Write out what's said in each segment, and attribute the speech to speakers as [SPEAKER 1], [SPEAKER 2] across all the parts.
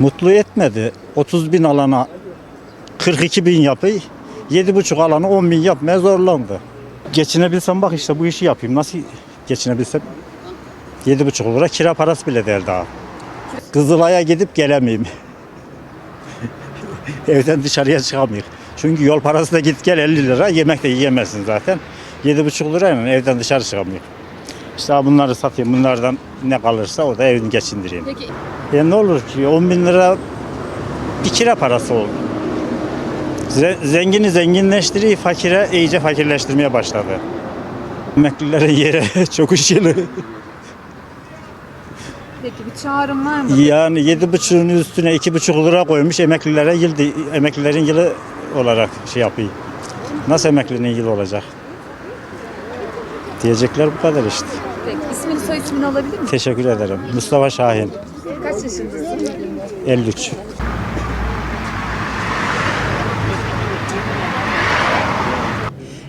[SPEAKER 1] Mutlu etmedi. 30 bin alana 42 bin yapı, 7,5 alana 10 bin yapmaya zorlandı. Geçinebilsem bak işte bu işi yapayım. Nasıl geçinebilsem? 7,5 lira kira parası bile der daha. Kızılay'a gidip gelemeyeyim. Evden dışarıya çıkamıyor. Çünkü yol parası da git gel 50 lira, yemek de yiyemezsin zaten. 7,5 lirayla evden dışarı çıkamıyor. İşte bunları satayım, bunlardan ne kalırsa o da evini geçindireyim.
[SPEAKER 2] Peki
[SPEAKER 1] Ya ne olur ki 10 bin lira bir kira parası oldu. Ze- Zengini zenginleştiriyor, fakire iyice fakirleştirmeye başladı. Emeklilerin yeri çok ışılı.
[SPEAKER 2] peki bir çağrım var mı?
[SPEAKER 1] Yani yedi buçuğun üstüne iki buçuk lira koymuş emeklilere yıl, de- emeklilerin yılı olarak şey yapıyor. Nasıl emeklinin yılı olacak? Diyecekler bu kadar işte.
[SPEAKER 2] Peki ismini soy ismini alabilir miyim?
[SPEAKER 1] Teşekkür ederim. Mustafa Şahin,
[SPEAKER 2] Kaç yaşındasın?
[SPEAKER 1] 53.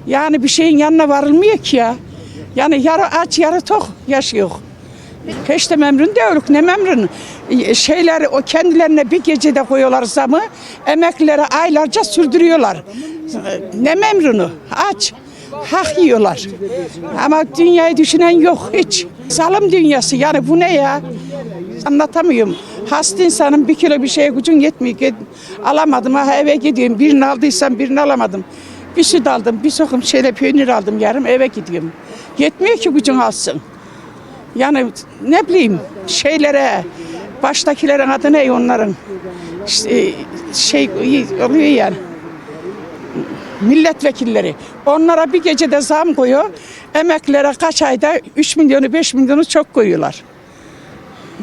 [SPEAKER 3] Yani bir şeyin yanına varılmıyor ki ya. Yani yarı aç yarı tok yaşıyor. Hiç de memnun değilik. Ne memnun? Şeyleri o kendilerine bir gecede koyuyorlar zamı. Emeklilere aylarca sürdürüyorlar. Ne memnunu? Aç. Hak yiyorlar. Ama dünyayı düşünen yok hiç. Zalim dünyası yani bu ne ya? Anlatamıyorum. Hasta insanın bir kilo bir şeye gücün yetmiyor. Alamadım ha eve gidiyorum. Birini aldıysam birini alamadım. Bir süt aldım, bir sokum şeyle peynir aldım yarım eve gidiyorum. Yetmiyor ki gücün alsın. Yani ne bileyim şeylere, baştakilerin adı ne onların? İşte, şey oluyor yani. Milletvekilleri. Onlara bir gecede zam koyuyor. Emeklilere kaç ayda 3 milyonu 5 milyonu çok koyuyorlar.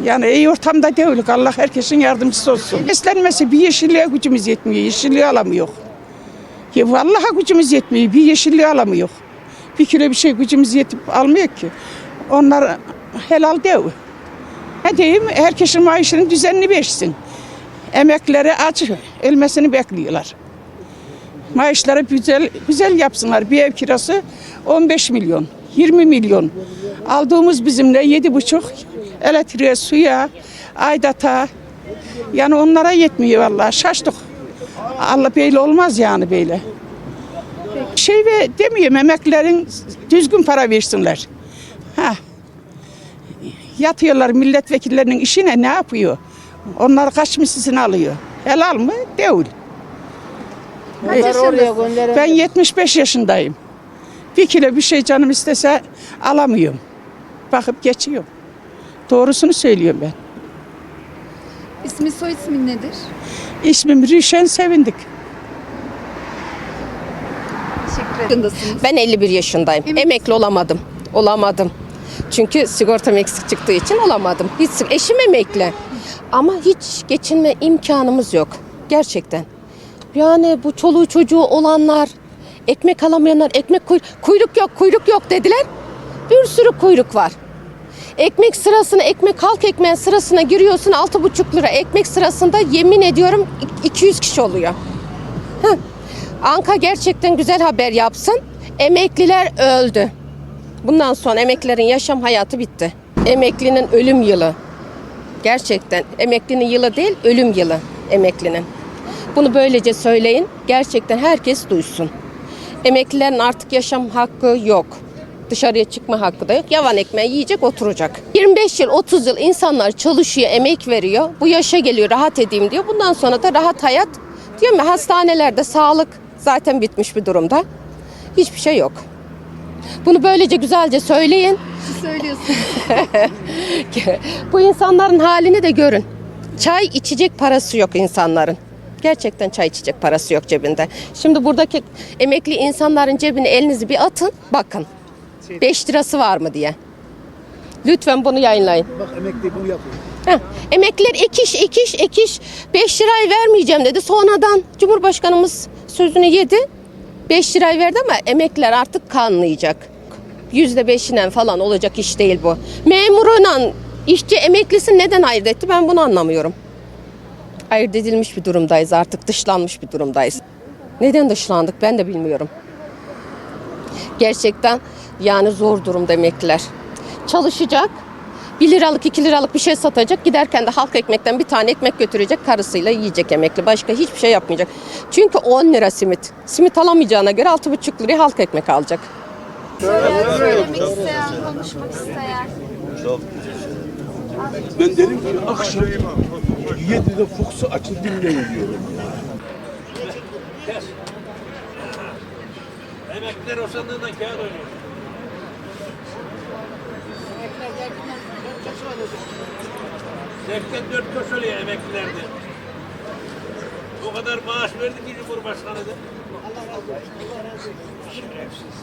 [SPEAKER 3] Yani iyi ortamda değilik. Allah herkesin yardımcısı olsun. Beslenmesi bir yeşilliğe gücümüz yetmiyor. Yeşilliği alamıyor. Ya vallahi gücümüz yetmiyor. Bir yeşilliği alamıyor. Bir kilo bir şey gücümüz yetip almıyor ki. Onlar helal değil. Ne diyeyim? Herkesin maaşının düzenini versin. Emekleri aç ölmesini bekliyorlar. Maaşları güzel güzel yapsınlar. Bir ev kirası 15 milyon, 20 milyon. Aldığımız bizimle yedi buçuk elektriğe, suya, aydata. Yani onlara yetmiyor vallahi. Şaştık. Allah böyle olmaz yani böyle. Şey ve demiyorum emeklilerin düzgün para versinler. Ha. Yatıyorlar milletvekillerinin işine ne yapıyor? Onlar kaç mislisini alıyor? Helal mı? Değil. Ben 75 yaşındayım. Bir kilo bir şey canım istese alamıyorum. Bakıp geçiyorum. Doğrusunu söylüyorum ben.
[SPEAKER 2] İsmi soy ismin nedir?
[SPEAKER 3] İsmim Rüşen Sevindik.
[SPEAKER 2] Teşekkür ederim.
[SPEAKER 4] Ben 51 yaşındayım.
[SPEAKER 2] Emekli-
[SPEAKER 4] Emekli olamadım. Olamadım. Çünkü sigortam eksik çıktığı için olamadım. Hiç eşim emekli. Ama hiç geçinme imkanımız yok. Gerçekten. Yani bu çoluğu çocuğu olanlar, ekmek alamayanlar, ekmek kuyruk, kuyruk yok, kuyruk yok dediler. Bir sürü kuyruk var. Ekmek sırasına, ekmek halk ekmeğin sırasına giriyorsun 6,5 lira. Ekmek sırasında yemin ediyorum 200 kişi oluyor. Anka gerçekten güzel haber yapsın. Emekliler öldü. Bundan sonra emeklilerin yaşam hayatı bitti. Emeklinin ölüm yılı. Gerçekten emeklinin yılı değil, ölüm yılı emeklinin. Bunu böylece söyleyin. Gerçekten herkes duysun. Emeklilerin artık yaşam hakkı yok. Dışarıya çıkma hakkı da yok. Yavan ekmeği yiyecek, oturacak. 25 yıl, 30 yıl insanlar çalışıyor, emek veriyor. Bu yaşa geliyor, rahat edeyim diyor. Bundan sonra da rahat hayat. Diyorum ya hastanelerde sağlık zaten bitmiş bir durumda. Hiçbir şey yok. Bunu böylece güzelce söyleyin.
[SPEAKER 2] Söylüyorsun.
[SPEAKER 4] Bu insanların halini de görün. Çay içecek parası yok insanların. Gerçekten çay içecek parası yok cebinde. Şimdi buradaki emekli insanların cebine elinizi bir atın, bakın. 5 lirası var mı diye. Lütfen bunu yayınlayın.
[SPEAKER 5] Bak emekli bunu yapıyor.
[SPEAKER 4] Heh, emekliler ek iş, ek iş, ek iş. 5 lirayı vermeyeceğim dedi. Sonradan Cumhurbaşkanımız sözünü yedi. 5 lirayı verdi ama emekliler artık kanlayacak. Yüzde beşinen falan olacak iş değil bu. Memuruyla işçi emeklisi neden ayırt etti ben bunu anlamıyorum. Ayırt edilmiş bir durumdayız artık dışlanmış bir durumdayız. Neden dışlandık ben de bilmiyorum. Gerçekten yani zor durumda emekliler. Çalışacak, 1 liralık 2 liralık bir şey satacak. Giderken de halk ekmekten bir tane ekmek götürecek karısıyla yiyecek emekli. Başka hiçbir şey yapmayacak. Çünkü 10 lira simit. Simit alamayacağına göre 6,5 liraya halk ekmek alacak.
[SPEAKER 2] Söylemek isteyen, konuşmak isteyen.
[SPEAKER 5] Ben dedim ki akşam 7'de Fox'u açın dinleyin diyorum.
[SPEAKER 6] Emekliler o sandığından kağıt oynuyor. Seksen dört köş oluyor emeklilerde. O kadar maaş verdi ki Cumhurbaşkanı da. Allah razı olsun. Allah razı olsun. Şerefsiz.